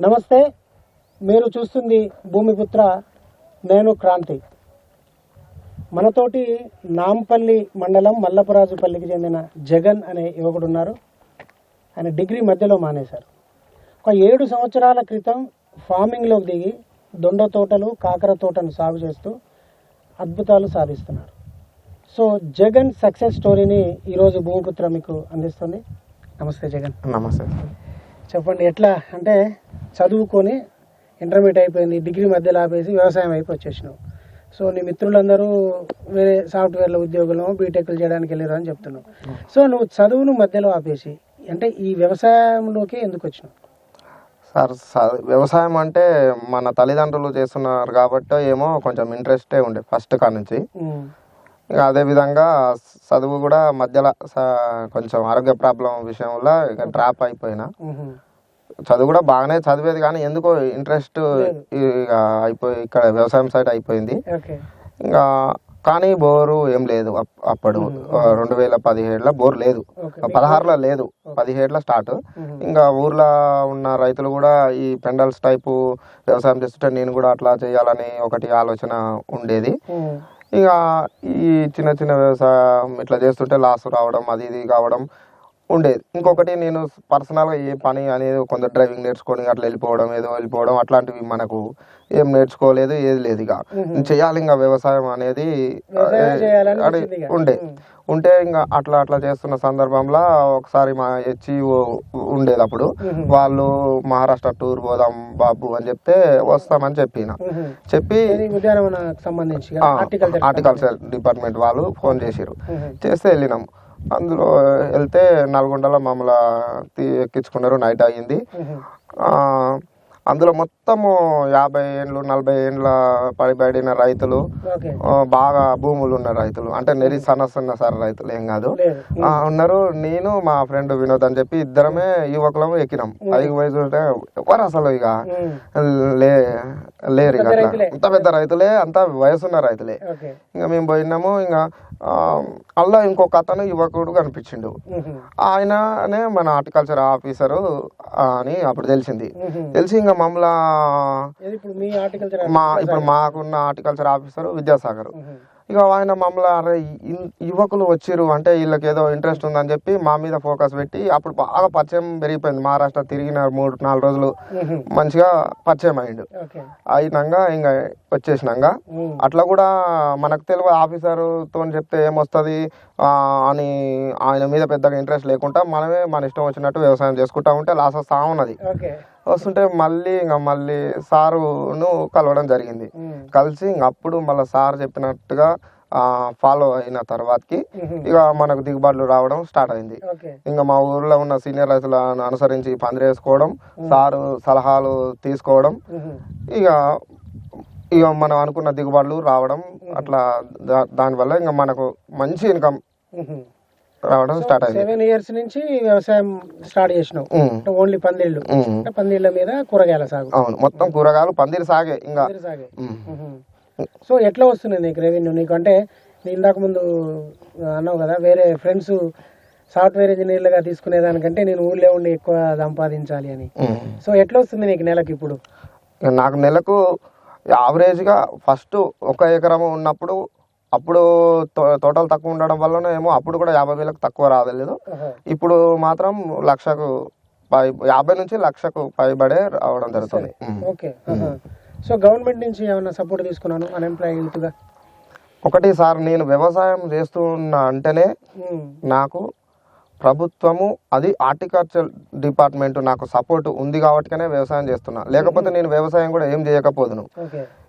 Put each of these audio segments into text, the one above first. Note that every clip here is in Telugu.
నమస్తే మీరు చూస్తుంది భూమిపుత్ర నేను క్రాంతి. మనతోటి నాంపల్లి మండలం మల్లపురాజుపల్లికి చెందిన జగన్ అనే యువకుడు ఉన్నారు. ఆయన డిగ్రీ మధ్యలో మానేశారు. ఒక ఏడు సంవత్సరాల క్రితం ఫార్మింగ్లోకి దిగి దొండ తోటలు కాకర తోటను సాగు చేస్తూ అద్భుతాలు సాధిస్తున్నారు. సో జగన్ సక్సెస్ స్టోరీని ఈరోజు భూమిపుత్ర మీకు అందిస్తుంది. నమస్తే జగన్. నమస్తే. చెప్పండి ఎట్లా? అంటే చదువుకొని ఇంటర్మీడియట్ అయిపోయింది డిగ్రీ మధ్యలో ఆపేసి వ్యవసాయం అయిపోయి వచ్చేసినావు సో నీ మిత్రులందరూ వేరే సాఫ్ట్వేర్ల ఉద్యోగులు బీటెక్లు చేయడానికి వెళ్ళారు అని చెప్తున్నావు సో నువ్వు చదువును మధ్యలో ఆపేసి అంటే ఈ వ్యవసాయంలోకి ఎందుకు వచ్చినావు? సార్ వ్యవసాయం అంటే మన తల్లిదండ్రులు చేస్తున్నారు కాబట్టి ఏమో కొంచెం ఇంట్రెస్టే ఉండే ఫస్ట్ కాడ నుంచి ఇక అదే విధంగా చదువు కూడా మధ్యలో కొంచెం ఆరోగ్య ప్రాబ్లం విషయంలో ఇక డ్రాప్ అయిపోయినా. చదువు కూడా బాగానే చదివేది కానీ ఎందుకో ఇంట్రెస్ట్ ఇక అయిపోయి ఇక్కడ వ్యవసాయం సైడ్ అయిపోయింది. ఇంకా కానీ బోరు ఏం లేదు అప్- అప్పుడు. రెండు వేల పదిహేడులో బోర్ లేదు. పదహారులో లేదు. పదిహేడులో స్టార్ట్. ఇంకా ఊర్లో ఉన్న రైతులు కూడా ఈ పెండల్స్ టైపు వ్యవసాయం చేస్తుంటే నేను కూడా అట్లా చేయాలని ఒకటి ఆలోచన ఉండేది. ఇక ఈ చిన్న చిన్న వ్యవసాయం ఇట్లా చేస్తుంటే లాస్ రావడం అది ఇది కావడం ఉండేది. ఇంకొకటి నేను పర్సనల్గా ఏ పని అనేది కొందరు డ్రైవింగ్ నేర్చుకొని అట్లా వెళ్ళిపోవడం ఏదో వెళ్ళిపోవడం అట్లాంటివి మనకు ఏం నేర్చుకోలేదు ఏది లేదు ఇక. చేయాలి ఇంకా వ్యవసాయం అనేది. ఉండే. ఉంటే ఇంకా అట్లా అట్లా చేస్తున్న సందర్భంలో ఒకసారి మా హెచ్ఈఓ ఉండేది అప్పుడు వాళ్ళు మహారాష్ట్ర టూర్ పోదాం బాబు అని చెప్తే వస్తామని చెప్పిన. చెప్పి హార్టికల్చర్ డిపార్ట్మెంట్ వాళ్ళు ఫోన్ చేసిరు చేస్తే వెళ్ళినాం. అందులో వెళ్తే నల్గొండలో మమ్మల్ని తీ- ఎక్కించుకున్నారు నైట్ అయ్యింది అందులో మొత్తము యాభై ఏండ్లు నలభై ఏండ్ల పడిబడిన రైతులు బాగా భూములు ఉన్న రైతులు. అంటే నెరి సన్న సన్న సార్ రైతులు ఏం కాదు. ఉన్నారు. నేను మా ఫ్రెండ్ వినోద్ అని చెప్పి ఇద్దరమే యువకులం ఎక్కినాం. పైకి పోయి చూస్తే ఎవరు అసలు ఇక? లే లేరు ఇక. అంత పెద్ద రైతులే అంత వయసున్న రైతులే. ఇంకా మేము పోయినాము ఇంకా అలా ఇంకొక అతను యువకుడు కనిపించిండు. ఆయననే మన హార్టికల్చర్ ఆఫీసరు అని అప్పుడు తెలిసింది. తెలిసి ఇంకా మమ్మల్ని మీ ఇప్పుడు మాకున్న హార్టికల్చర్ ఆఫీసర్ విద్యాసాగర్. ఇక ఆయన మమ్మల్ని అరే యువకులు వచ్చిర్రు అంటే వీళ్ళకి ఏదో ఇంట్రెస్ట్ ఉందని చెప్పి మా మీద ఫోకస్ పెట్టి అప్పుడు బాగా పరిచయం పెరిగిపోయింది. మహారాష్ట్ర తిరిగిన మూడు నాలుగు రోజులు మంచిగా పరిచయం అయిండు. అయినాక ఇంకా వచ్చేసినాక అట్లా కూడా మనకు తెలియదు ఆఫీసర్తో చెప్తే ఏమొస్తుంది అని ఆయన మీద పెద్దగా ఇంట్రెస్ట్ లేకుండా మనమే మన ఇష్టం వచ్చినట్టు వ్యవసాయం చేసుకుంటా ఉంటే లాస్ వస్తా ఉన్నది. వస్తుంటే మళ్ళీ ఇంకా మళ్ళీ సారును కలవడం జరిగింది. కలిసి ఇంక అప్పుడు మళ్ళీ సార్ చెప్పినట్టుగా ఫాలో అయిన తర్వాతకి ఇక మనకు దిగుబాట్లు రావడం స్టార్ట్ అయింది. ఇంకా మా ఊర్లో ఉన్న సీనియర్ రైతులను అనుసరించి పందిరేసుకోవడం సారు సలహాలు తీసుకోవడం ఇక ఇక మనం అనుకున్న దిగుబడులు రావడం అట్లా దానివల్ల ఇంకా మనకు మంచి ఇన్కమ్. రావడం స్టార్ట్ అయింది. సెవెన్ ఇయర్స్ నుంచి వ్యవసాయం స్టార్ట్ చేసినావు అంటే ఓన్లీ పందిళ్ళు. పందిళ్ళ మీద కూరగాయల సాగు. అవును. మొత్తం కూరగాయలు పందిరి సాగే ఇంకా. సాగే. సో ఎట్లా వస్తుంది నీకు రెవెన్యూ నీకు అంటే నీ ఇందాక ముందు అన్నావు కదా వేరే ఫ్రెండ్స్ సాఫ్ట్వేర్ ఇంజనీర్లుగా తీసుకునే దానికంటే నేను ఊళ్ళో ఉండి ఎక్కువ సంపాదించాలి అని. సో ఎట్లా వస్తుంది నీకు నెలకి ఇప్పుడు? నాకు నెలకు యావరేజ్గా ఫస్ట్ ఒక ఎకరం ఉన్నప్పుడు అప్పుడు తోటలు తక్కువ ఉండడం వల్లనే ఏమో అప్పుడు కూడా యాభై వేలకు తక్కువ రాదలేదు. ఇప్పుడు మాత్రం లక్షకు పై యాభై నుంచి లక్షకు పైబడే రావడం జరుగుతుంది. ఓకే. సో గవర్నమెంట్ నుంచి ఏమైనా సపోర్ట్ తీసుకున్నాను అన్ఎంప్లాయ్ యూత్గా ఒకటి సార్ నేను వ్యవసాయం చేస్తున్న అంటేనే నాకు ప్రభుత్వము అది హార్టికల్చర్ డిపార్ట్మెంట్ నాకు సపోర్ట్ ఉంది కాబట్టినే వ్యవసాయం చేస్తున్నా. లేకపోతే నేను వ్యవసాయం కూడా ఏం చేయకపోదును.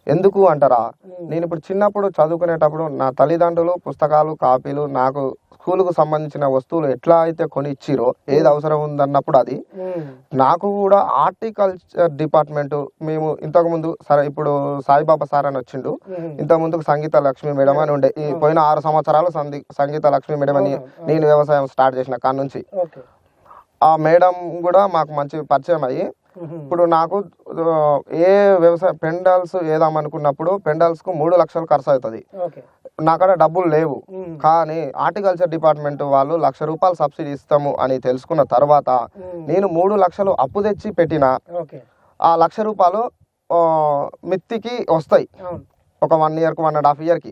ఎందుకు అంటారా? నేను ఇప్పుడు చిన్నప్పుడు చదువుకునేటప్పుడు నా తల్లిదండ్రులు పుస్తకాలు కాపీలు నాకు స్కూలుకు సంబంధించిన వస్తువులు ఎట్లా అయితే కొని ఇచ్చిరో ఏది అవసరం ఉందన్నప్పుడు అది నాకు కూడా హార్టికల్చర్ డిపార్ట్మెంట్ మేము ఇంతకు ముందు సరే ఇప్పుడు సాయిబాబా సార్ అని వచ్చిండు. ఉమ్, ఇంత ముందుకు సంగీత లక్ష్మి మేడం అని ఉండే. ఈ పోయిన ఆరు సంవత్సరాలు సంగీత లక్ష్మి మేడం అని నేను వ్యవసాయం స్టార్ట్ చేసిన కాడ నుంచి ఆ మేడం కూడా మాకు మంచి పరిచయం అయ్యి ఇప్పుడు నాకు ఏ వ్యవసాయ పెండల్స్ వేద్దామనుకున్నప్పుడు పెండల్స్కు మూడు లక్షలు ఖర్చు అవుతుంది నాకాడ డబ్బులు లేవు. కానీ హార్టికల్చర్ డిపార్ట్మెంట్ వాళ్ళు లక్ష రూపాయలు సబ్సిడీ ఇస్తాము అని తెలుసుకున్న తర్వాత నేను మూడు లక్షలు అప్పు తెచ్చి పెట్టిన ఆ లక్ష రూపాయలు మిత్తికి వస్తాయి. ఒక వన్ ఇయర్కి వన్ అండ్ హాఫ్ ఇయర్కి.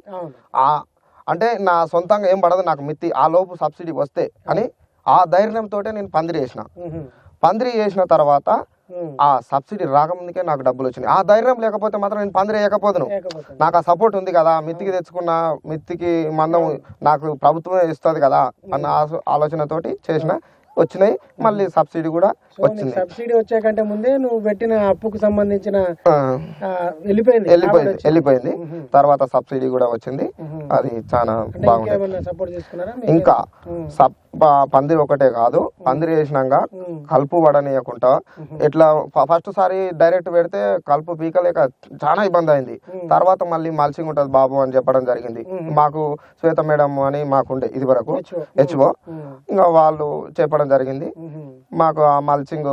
అంటే నా సొంతంగా ఏం పడదు నాకు మిత్తి ఆ లోపు సబ్సిడీ వస్తే అని ఆ ధైర్యంతో నేను పందిరి వేసిన. పందిరి వేసిన తర్వాత. ఆ సబ్సిడీ రాకముందుకే నాకు డబ్బులు వచ్చినాయి ఆ ధైర్యం లేకపోతే మాత్రం నేను పందిరి వేయకపోదును లేకపోతే. నాకు ఆ సపోర్ట్ ఉంది కదా మిత్తికి తెచ్చుకున్న మిత్తికి మందం నాకు ప్రభుత్వమే ఇస్తుంది కదా అన్న ఆలోచనతోటి చేసిన వచ్చినాయి. మళ్ళీ సబ్సిడీ కూడా వచ్చింది. సబ్సిడీ వచ్చే కంటే ముందే నువ్వు పెట్టిన అప్పుకు సంబంధించిన వెళ్ళిపోయింది. వెళ్ళిపోయింది వెళ్ళిపోయింది. తర్వాత సబ్సిడీ కూడా వచ్చింది. అది చాలా బాగుంది? ఇంకా. సబ్ పందిరి ఒకటే కాదు. పందిరి వేసినాక. కలుపు పడనీయకుండా ఇట్లా ఫస్ట్ సారి డైరెక్ట్ పెడితే కలుపు పీకలేక చాలా ఇబ్బంది అయింది. తర్వాత మళ్ళీ మల్చింగ్ ఉంటుంది బాబు అని చెప్పడం జరిగింది. మాకు శ్వేత మేడం అని మాకుండే ఇది వరకు. హెచ్ఓ. ఇంకా వాళ్ళు చెప్పడం జరిగింది. మాకు ఆ మల్చింగ్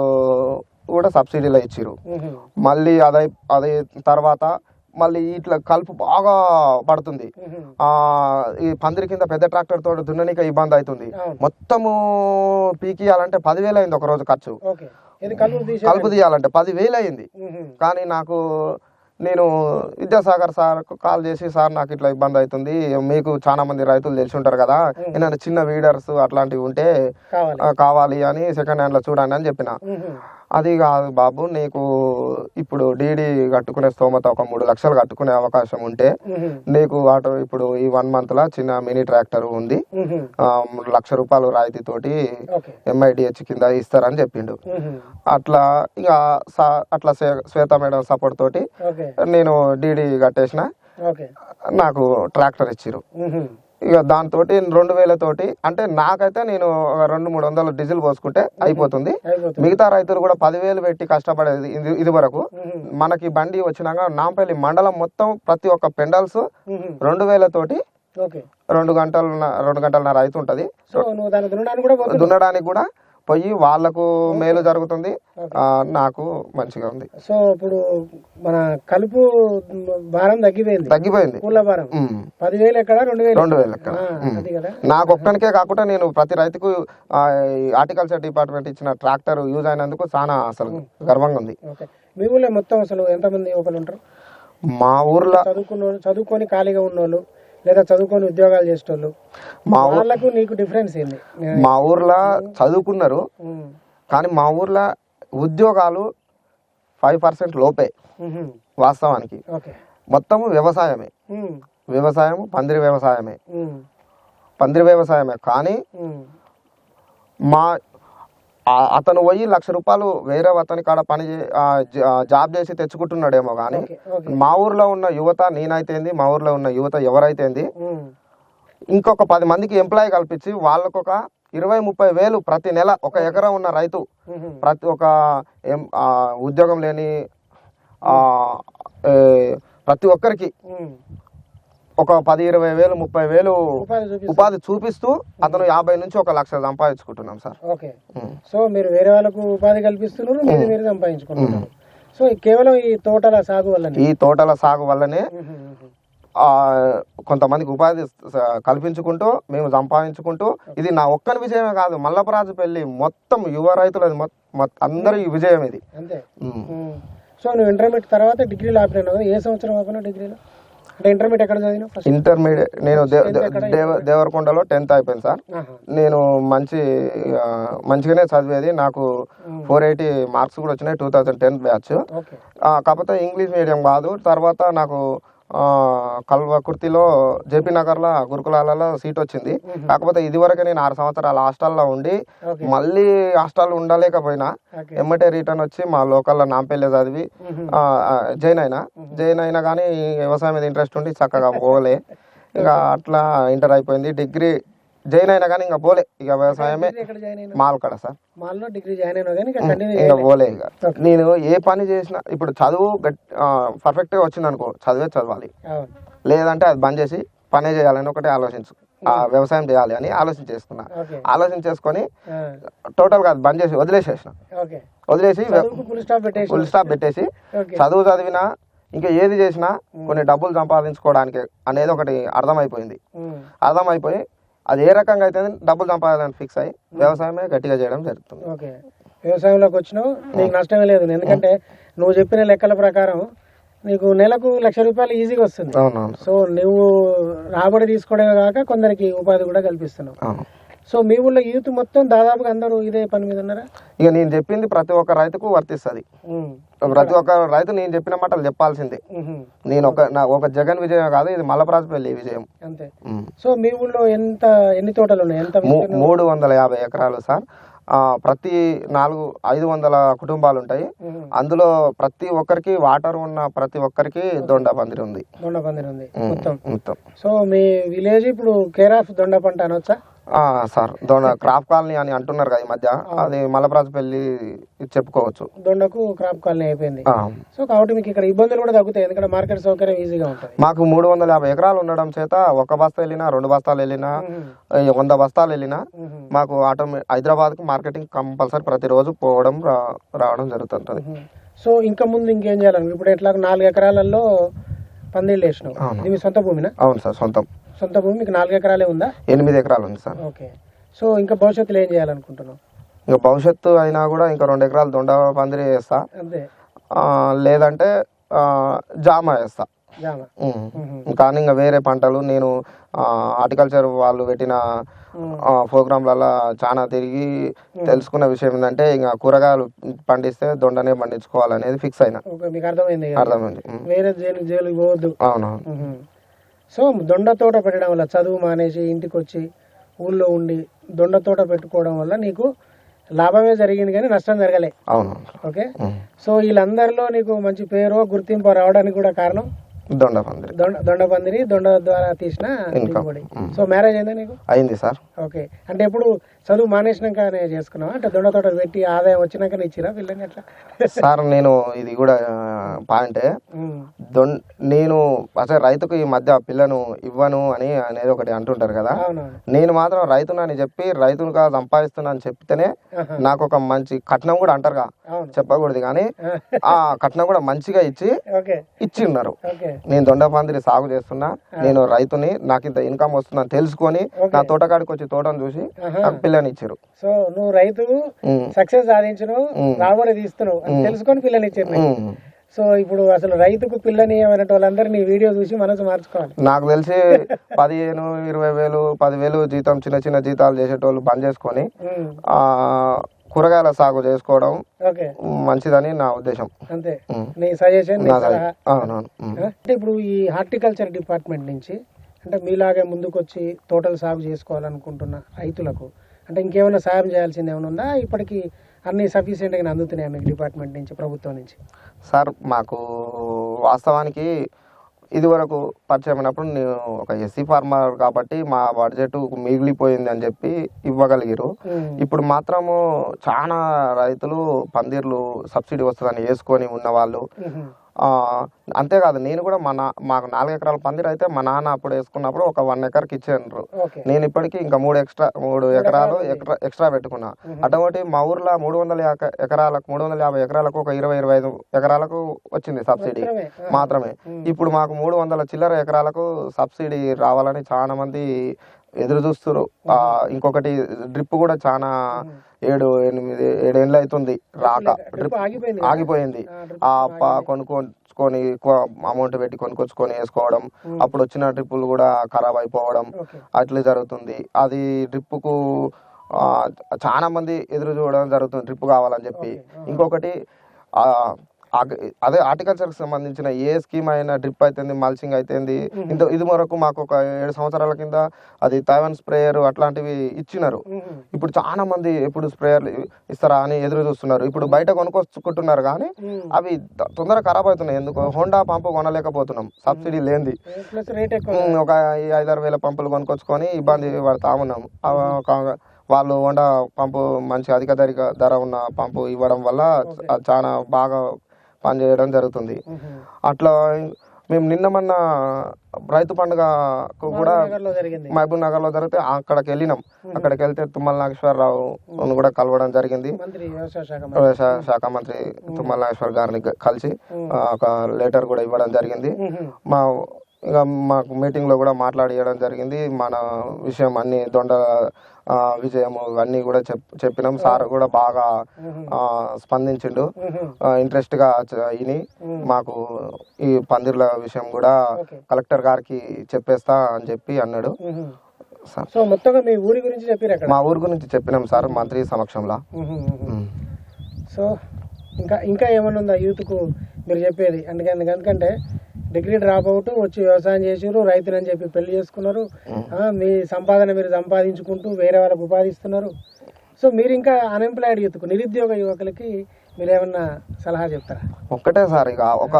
కూడా సబ్సిడీలో ఇచ్చిర్రు. ఉహు. మళ్ళీ అదై అదే తర్వాత మళ్ళీ ఇట్లా కలుపు బాగా పడుతుంది. ఆ ఈ పందిరి కింద పెద్ద ట్రాక్టర్ తోటి దున్ననీక ఇబ్బంది అవుతుంది. మొత్తము పీకియాలంటే పదివేలు అయింది ఒక రోజు ఖర్చు. కలుపు తీయాలంటే పదివేలు అయింది. కానీ నాకు నేను విద్యాసాగర్ సార్ కాల్ చేసి సార్ నాకు ఇట్లా ఇబ్బంది అవుతుంది. మీకు చాలా మంది రైతులు తెలిసి ఉంటారు కదా. ఏమైనా చిన్న వీడర్స్ అట్లాంటివి ఉంటే కావాలి. అని సెకండ్ హ్యాండ్లో చూడండి అని చెప్పిన. అది కాదు బాబు నీకు ఇప్పుడు డీడీ కట్టుకునే స్తోమత ఒక మూడు లక్షలు కట్టుకునే అవకాశం ఉంటే. నీకు అటు ఇప్పుడు ఈ వన్ మంత్ లా చిన్న మినీ ట్రాక్టర్ ఉంది. మూడు లక్ష రూపాయలు రాయితీ తోటి ఎంఐడిహెచ్ కింద ఇస్తారని చెప్పిండు. అట్లా ఇక అట్లా శ్వే- శ్వేత మేడం సపోర్ట్ తోటి నేను డీడీ కట్టేసిన. నాకు ట్రాక్టర్ ఇచ్చిర్రు. ఉహు. ఇక దాంతో రెండు వేల తోటి అంటే నాకైతే నేను రెండు మూడు వందలు డీజిల్ పోసుకుంటే అయిపోతుంది. మిగతా రైతులు కూడా పదివేలు పెట్టి కష్టపడేది ఇది వరకు. మనకి బండి వచ్చినాక నాంపల్లి మండలం మొత్తం ప్రతి ఒక్క పెండల్స్. రెండు వేల తోటి ఓకే. రెండు గంటల రెండు దున్నడానికి కూడా పోతున్నావు? దున్నడానికి కూడా పోయి వాళ్ళకు మేలు జరుగుతుంది. నాకు మంచిగా ఉంది. సో ఇప్పుడు మన కలుపు భారం తగ్గిపోయింది. తగ్గిపోయింది. పూల భారం. పదివేలు ఎక్కడ రెండు వేలు రెండు వేలు కదా. నాకు ఒక్కనికే కాకుండా నేను ప్రతి రైతుకు హార్టికల్చర్ డిపార్ట్మెంట్ ఇచ్చిన ట్రాక్టర్ యూజ్ అయినందుకు చాలా అసలు గర్వంగా ఉంది. ఓకే. మీ ఊళ్ళో మొత్తం అసలు ఎంతమంది యువకులు ఉంటారు? మా ఊర్లో చదువుకున్న చదువుకొని ఖాళీగా ఉన్నోళ్ళు. లేదా చదువుకొని ఉద్యోగాలు చేసేటోళ్ళు మా ఊ- వాళ్ళకు నీకు డిఫరెన్స్ ఏంది మా ఊర్లో చదువుకున్నారు. కానీ మా ఊర్లో ఉద్యోగాలు ఫైవ్ పర్సెంట్ లోపే. వాస్తవానికి ఓకే మొత్తము వ్యవసాయమే. వ్యవసాయం పందిరి వ్యవసాయమే. పందిరి వ్యవసాయమే కానీ. మా అతను పోయి లక్ష రూపాయలు వేరే అతని కాడ పని జాబ్ చేసి తెచ్చుకుంటున్నాడేమో కానీ మా ఊర్లో ఉన్న యువత నేనైతేంది మా ఊర్లో ఉన్న యువత ఎవరైతేంది. ఇంకొక పది మందికి ఎంప్లాయ్ కల్పించి వాళ్ళకు ఒక ఇరవై ముప్పై వేలు ప్రతి నెల ఒక ఎకరం ఉన్న రైతు. ప్రతి ఒక ఉద్యోగం లేని ప్రతి ఒక్కరికి. ఒక పది ఇరవై వేలు ముప్పై వేలు ఉపాధి చూపి ఉపాధి చూపిస్తూ అతను యాభై నుంచి ఒక లక్ష సంపాదించుకుంటున్నాం సార్. ఓకే. సో మీరు వేరే వాళ్ళకు ఉపాధి కల్పిస్తున్నారు మీరు మీరు సంపాదించుకుంటున్నారు. సో కేవలం ఈ తోటల సాగు వల్లనే? ఈ తోటల సాగు వల్లనే కొంతమందికి ఉపాధి కల్పించుకుంటూ మేము సంపాదించుకుంటూ ఇది నా ఒక్కని విజయమే కాదు మల్లపరాజు పెళ్ళి మొత్తం యువ రైతులది మొ- అందరి విజయం ఇది. అంతే. సో నువ్వు ఇంటర్మీడియట్ తర్వాత డిగ్రీలో ఆపినావు ఏ సంవత్సరం ఆపినావు డిగ్రీలో? అంటే ఇంటర్మీడియట్ ఎక్కడ ఇంటర్మీడియట్ నేను దేవరకొండలో టెన్త్ అయిపోయింది సార్. నేను మంచి మంచిగానే చదివేది. నాకు ఫోర్ ఎయిటీ మార్క్స్ కూడా వచ్చినాయి టూ థౌజండ్ టెన్ బ్యాచ్ కాకపోతే ఇంగ్లీష్ మీడియం కాదు. తర్వాత నాకు కల్వకుర్తిలో జేపీ నగర్లో గురుకులాలలో సీట్ వచ్చింది. కాకపోతే ఇదివరకే నేను ఆరు సంవత్సరాలు హాస్టల్లో ఉండి మళ్ళీ హాస్టల్ ఉండలేకపోయినా ఎమ్మటే రిటర్న్ వచ్చి మా లోకల్లో నాంపల్లి చదివి జైన్ అయినా. జైన్ అయినా కానీ వ్యవసాయం మీద ఇంట్రెస్ట్ ఉండి చక్కగా పోలే. ఇక అట్లా ఇంటర్ అయిపోయింది. డిగ్రీ జైన్ అయినా కానీ ఇంకా పోలే. ఇక వ్యవసాయమే జాయిన్ అయినా మాల్కడ సార్. మాల్లో డిగ్రీ జాయిన్ కానీ ఇంకా పోలే ఇక. నేను ఏ పని చేసినా ఇప్పుడు చదువు పర్ఫెక్ట్గా వచ్చింది అనుకో చదివే చదవాలి. లేదంటే అది బంద్ చేసి పనే చేయాలని ఒకటే ఆలోచించు. ఆ వ్యవసాయం చేయాలి అని ఆలోచన చేసుకున్నా. ఆలోచన చేసుకొని టోటల్గా అది బంద్ చేసి వదిలేసేసిన. వదిలేసి ఫుల్ స్టాప్ పెట్టేసి చదువు చదివినా ఇంకా ఏది చేసినా కొన్ని డబ్బులు సంపాదించుకోవడానికి అనేది ఒకటి అర్థమైపోయింది. ఉమ్. అర్థమైపోయి అది ఏ రకంగా అయితే డబ్బులు సంపాదించాలని ఫిక్స్ అయ్యి వ్యవసాయమే గట్టిగా చేయడం జరుగుతుంది. ఓకే. వ్యవసాయంలోకి వచ్చినావు నీకు నష్టమే లేదు. ఎందుకంటే నువ్వు చెప్పిన లెక్కల ప్రకారం నీకు నెలకు లక్ష రూపాయలు ఈజీగా వస్తుంది. సో నువ్వు రాబడి తీసుకోవడమే కాక కొందరికి ఉపాధి కూడా కల్పిస్తున్నావు. సో మీ ఊళ్ళో యూత్ మొత్తం దాదాపుగా అందరూ ఇదే పని మీద ఉన్నారా? ఇక నేను చెప్పింది ప్రతి ఒక్క రైతుకు వర్తిస్తుంది. ప్రతి ఒక్క రైతు నేను చెప్పిన మాటలు చెప్పాల్సిందే. నేను ఒక నా ఒక జగన్ విజయం కాదు ఇది మల్లపరాజపల్లి విజయం. అంతే. సో మీ ఊళ్ళో ఎంత ఎన్ని తోటలు ఉన్నాయి? ఎంత? మూడు వందల యాభై ఎకరాలు సార్. ప్రతి నాలుగు ఐదు వందల కుటుంబాలు ఉంటాయి. అందులో ప్రతి ఒక్కరికి వాటర్ ఉన్న ప్రతి ఒక్కరికి దొండ పందిరి ఉంది. దొండ పందిరి ఉంది మొత్తం. మొత్తం. సో మీ విలేజ్ ఇప్పుడు కేర్ ఆఫ్ దొండ పంట అనొచ్చా? సార్ దొండ క్రాప్ కాలనీ అని అంటున్నారు కదా ఈ మధ్య అది మల్లపరాజపల్లి చెప్పుకోవచ్చు. దొండకు క్రాప్ కాలనీ అయిపోయింది. సో కాబట్టి మీకు ఇక్కడ ఇబ్బందులు కూడా తగ్గుతాయి ఎందుకంటే మార్కెట్ సౌకర్యం ఈజీగా ఉంటుంది. మాకు మూడు వందల యాభై ఎకరాలు ఉండడం చేత ఒక బస్తా వెళ్ళినా రెండు బస్తాలు వెళ్ళినా వంద బస్తాలు వెళ్ళినా. మాకు ఆటోమే హైదరాబాద్కి మార్కెటింగ్ కంపల్సరీ ప్రతిరోజు పోవడం రావడం జరుగుతుంటుంది. సో ఇంకా ముందు ఇంకేం చేయాలని ఇప్పుడు ఎట్లా నాలుగు ఎకరాలలో పందిళ్ళు వేసినావు. ఇది సొంత భూమినా? అవును సార్ సొంతం. సొంత భూమి మీకు నాలుగు ఎకరాలే ఉందా? ఎనిమిది ఎకరాలు ఉంది సార్. ఓకే. సో ఇంకా భవిష్యత్తులో ఏం చేయాలనుకుంటున్నావు? ఇంకా భవిష్యత్తు అయినా కూడా ఇంకా రెండు ఎకరాలు దొండ పందిరి వేస్తా. అంతే. లేదంటే జామ వేస్తా. జామ. కానీ ఇంకా వేరే పంటలు నేను హార్టికల్చర్ వాళ్ళు పెట్టిన. ప్రోగ్రాంలలో చాలా తిరిగి తెలుసుకున్న విషయం ఏంటంటే ఇంకా కూరగాయలు పండిస్తే దొండనే పండించుకోవాలనేది ఫిక్స్ అయినా. అర్థమైంది. వేరే జైలు జైలుకి పోవద్దు. అవునవును. సో దొండ తోట పెట్టడం వల్ల చదువు మానేసి ఇంటికి వచ్చి ఊళ్ళో ఉండి దొండ తోట పెట్టుకోవడం వల్ల నీకు లాభమే జరిగింది కానీ నష్టం జరగలే. ఓకే. సో వీళ్ళందరిలో నీకు మంచి పేరు గుర్తింపు రావడానికి కూడా కారణం దొండ పందిరి దొండ దొండ దొండ ద్వారా తీసిన. దిగుబడి. సో మ్యారేజ్ అయిందా నీకు? అయింది సార్. ఓకే అంటే ఇప్పుడు చదువు మానేసినాకనే చేసుకున్నావా? అంటే దొండ తోట పెట్టి ఆదాయం వచ్చినాకనే ఇచ్చిరా పిల్లని అట్లా? సార్ నేను ఇది కూడా పాయింటే ఉమ్. దొం నేను అసలు రైతుకు ఈ మధ్య పిల్లను ఇవ్వను అని అనేది ఒకటి అంటుంటారు కదా. నేను మాత్రం రైతునని చెప్పి రైతునుగా సంపాదిస్తున్నా అని చెప్తేనే. నాకు ఒక మంచి కట్నం కూడా అంటారుగా. చెప్పకూడదు కానీ ఆ. కట్నం కూడా మంచిగా ఇచ్చి ఇచ్చి ఉన్నారు. నేను దొండ పందిరి సాగు చేస్తున్నా నేను రైతుని నాకు ఇంత ఇన్కమ్ వస్తుందని తెలుసుకొని నా తోటకాడికి వచ్చి తోటను చూసి. నాకు పిల్లని ఇచ్చారు సో నువ్వు రైతు. సక్సెస్ సాధించను రాబడి తీస్తున్నావు అని తెలుసుకొని పిల్లని ఇచ్చారు. సో ఇప్పుడు అసలు రైతుకు పిల్లని ఏమైనా వాళ్ళందరూ నీ వీడియో చూసి మనసు మార్చుకోవాలి నాకు తెలిసి పదిహేను ఇరవై వేలు పదివేలు జీతం చిన్న చిన్న జీతాలు చేసేటోళ్ళు బంద్ చేసుకొని. ఆ కూరగాయల సాగు చేసుకోవడం ఓకే. మంచిదని నా ఉద్దేశం. అంతే. నీ సజెషన్ అవునవును. అంటే ఇప్పుడు ఈ హార్టికల్చర్ డిపార్ట్మెంట్ నుంచి అంటే మీలాగే ముందుకు వచ్చి తోటలు సాగు చేసుకోవాలనుకుంటున్న రైతులకు అంటే ఇంకేమైనా సాయం చేయాల్సింది ఏమైనా ఉందా? ఇప్పటికి అన్ని సఫిషియెంట్గా అందుతున్నాయి మీకు డిపార్ట్మెంట్ నుంచి ప్రభుత్వం నుంచి? సార్ మాకు వాస్తవానికి ఇది వరకు పరిచయం అయినప్పుడు నేను ఒక ఎస్సీ ఫార్మర్ కాబట్టి మా బడ్జెట్ మిగిలిపోయింది అని చెప్పి ఇవ్వగలిగారు ఉమ్. ఇప్పుడు మాత్రము చాలా రైతులు పందిర్లు సబ్సిడీ వస్తుందని వేసుకొని ఉన్నవాళ్ళు ఉహుం. ఆ, అంతేకాదు నేను కూడా మా నా మాకు నాలుగు ఎకరాల పందిరి అయితే మా నాన్న అప్పుడు వేసుకున్నప్పుడు ఒక వన్ ఎకర్కి ఇచ్చారు ఓకే. నేను ఇప్పటికీ ఇంకా మూడు ఎక్స్ట్రా మూడు ఎకరాలు ఎక్స్ట్రా ఎక్స్ట్రా పెట్టుకున్నా. అటువంటి మా ఊర్లో మూడు వందల ఎకరాలకు మూడు వందల యాభై ఎకరాలకు ఒక ఇరవై ఇరవై ఐదు ఎకరాలకు వచ్చింది సబ్సిడీ. మాత్రమే. ఇప్పుడు మాకు మూడు వందల చిల్లర ఎకరాలకు సబ్సిడీ రావాలని చాలా మంది ఎదురు చూస్తారు ఆ, ఇంకొకటి డ్రిప్ కూడా చాలా ఏడు ఎనిమిది ఏడేళ్ళు అవుతుంది రాక. డ్రిప్ ఆగిపోయింది ఆ, కొనుక్కొచ్చుకొని అమౌంట్ పెట్టి కొనుక్కొచ్చుకొని వేసుకోవడం అప్పుడు వచ్చిన డ్రిప్పులు కూడా ఖరాబ్ అయిపోవడం అట్లా జరుగుతుంది. అది డ్రిప్పుకు చాలా మంది ఎదురు చూడడం జరుగుతుంది డ్రిప్ కావాలని చెప్పి. ఇంకొకటి అదే హార్టికల్చర్కి సంబంధించిన ఏ స్కీమ్ అయినా డ్రిప్ అయితేంది మల్చింగ్ అయితేంది ఇంత ఇది వరకు మాకు ఒక ఏడు సంవత్సరాల కింద అది తైవాన్ స్ప్రేయర్ అట్లాంటివి ఇచ్చినారు. ఇప్పుడు చాలా మంది ఎప్పుడు స్ప్రేయర్లు ఇస్తారా అని ఎదురు చూస్తున్నారు. ఇప్పుడు బయట కొనుక్కొచ్చుకుంటున్నారు కానీ. అవి తొందరగా ఖరాబ్ అవుతున్నాయి. ఎందుకు? హోండా పంపు కొనలేకపోతున్నాం. సబ్సిడీ లేనిది. ఒక ఐదారు వేల పంపులు కొనుక్కొచ్చుకొని ఇబ్బంది పడతా ఉన్నాం. వాళ్ళు హోండా పంపు మంచి అధిక ధర ధర ఉన్న పంపు ఇవ్వడం వల్ల చాలా బాగా పనిచేయడం జరుగుతుంది. అట్లా మేము నిన్న మొన్న రైతు పండుగకు కూడా మహబూబ్ నగర్లో జరిగితే అక్కడికి వెళ్ళినాం. అక్కడికి వెళ్తే తుమ్మల నాగేశ్వరరావు కూడా కలవడం జరిగింది. వ్యవసాయ శాఖ మంత్రి. తుమ్మల నాగేశ్వర్ గారిని కలిసి ఒక లెటర్ కూడా ఇవ్వడం జరిగింది. మా ఇక మాకు మీటింగ్లో కూడా మాట్లాడియడం జరిగింది. మన విషయం అన్ని దొండ విజయము అన్నీ కూడా చెప్ చెప్పినాం. సార్ కూడా బాగా స్పందించిండు. ఇంట్రెస్ట్గా చ- విని మాకు ఈ పందిర్ల విషయం కూడా. కలెక్టర్ గారికి చెప్పేస్తా అని చెప్పి అన్నాడు. సో మొత్తంగా మీ ఊరి గురించి చెప్పారు అక్కడ మా ఊరు గురించి చెప్పినాం సార్ మంత్రి సమక్షంలో. సో ఇంకా ఇంకా ఏమన్నా ఉందా? యూత్కు మీరు చెప్పేది. అందుకని ఎందుకంటే డిగ్రీ డ్రాప్ అవుట్ వచ్చి వ్యవసాయం చేసారు రైతులు అని చెప్పి పెళ్ళి చేసుకున్నారు. మీ సంపాదన మీరు సంపాదించుకుంటూ వేరే వాళ్ళకు ఉపాధిస్తున్నారు. సో మీరు ఇంకా అన్ఎంప్లాయిడ్ యూత్కు నిరుద్యోగ యువకులకి మీరు ఏమన్నా సలహా చెప్తారా? ఒక్కటే సార్ ఇక ఒక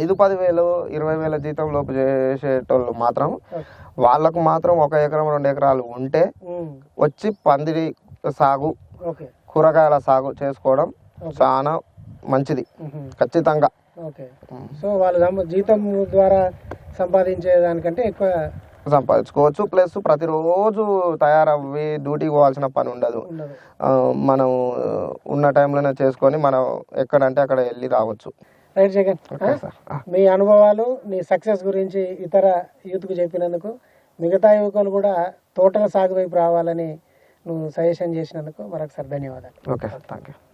ఐదు పది వేలు ఇరవై వేల జీతం లోపు చేసేటోళ్ళు మాత్రం వాళ్ళకు మాత్రం ఒక ఎకరం రెండు ఎకరాలు ఉంటే. వచ్చి పందిరి సాగు కూరగాయల సాగు చేసుకోవడం చాలా మంచిది. ఖచ్చితంగా. ఓకే. సో వాళ్ళు జీతం ద్వారా సంపాదించే దానికంటే ఎక్కువ సంపాదించుకోవచ్చు. ప్లస్ ప్రతిరోజు తయారవ్వి డ్యూటీకి పోవాల్సిన పని ఉండదు. మనం ఉన్న టైంలోనే చేసుకొని మనం ఎక్కడంటే అక్కడ వెళ్ళి రావచ్చు. రైట్ జగన్. మీ అనుభవాలు నీ సక్సెస్ గురించి ఇతర యూత్కు చెప్పినందుకు మిగతా యువకులు కూడా తోటల సాగు వైపు రావాలని నువ్వు సజెషన్ చేసినందుకు మరొకసారి ధన్యవాదాలు. Okay thank you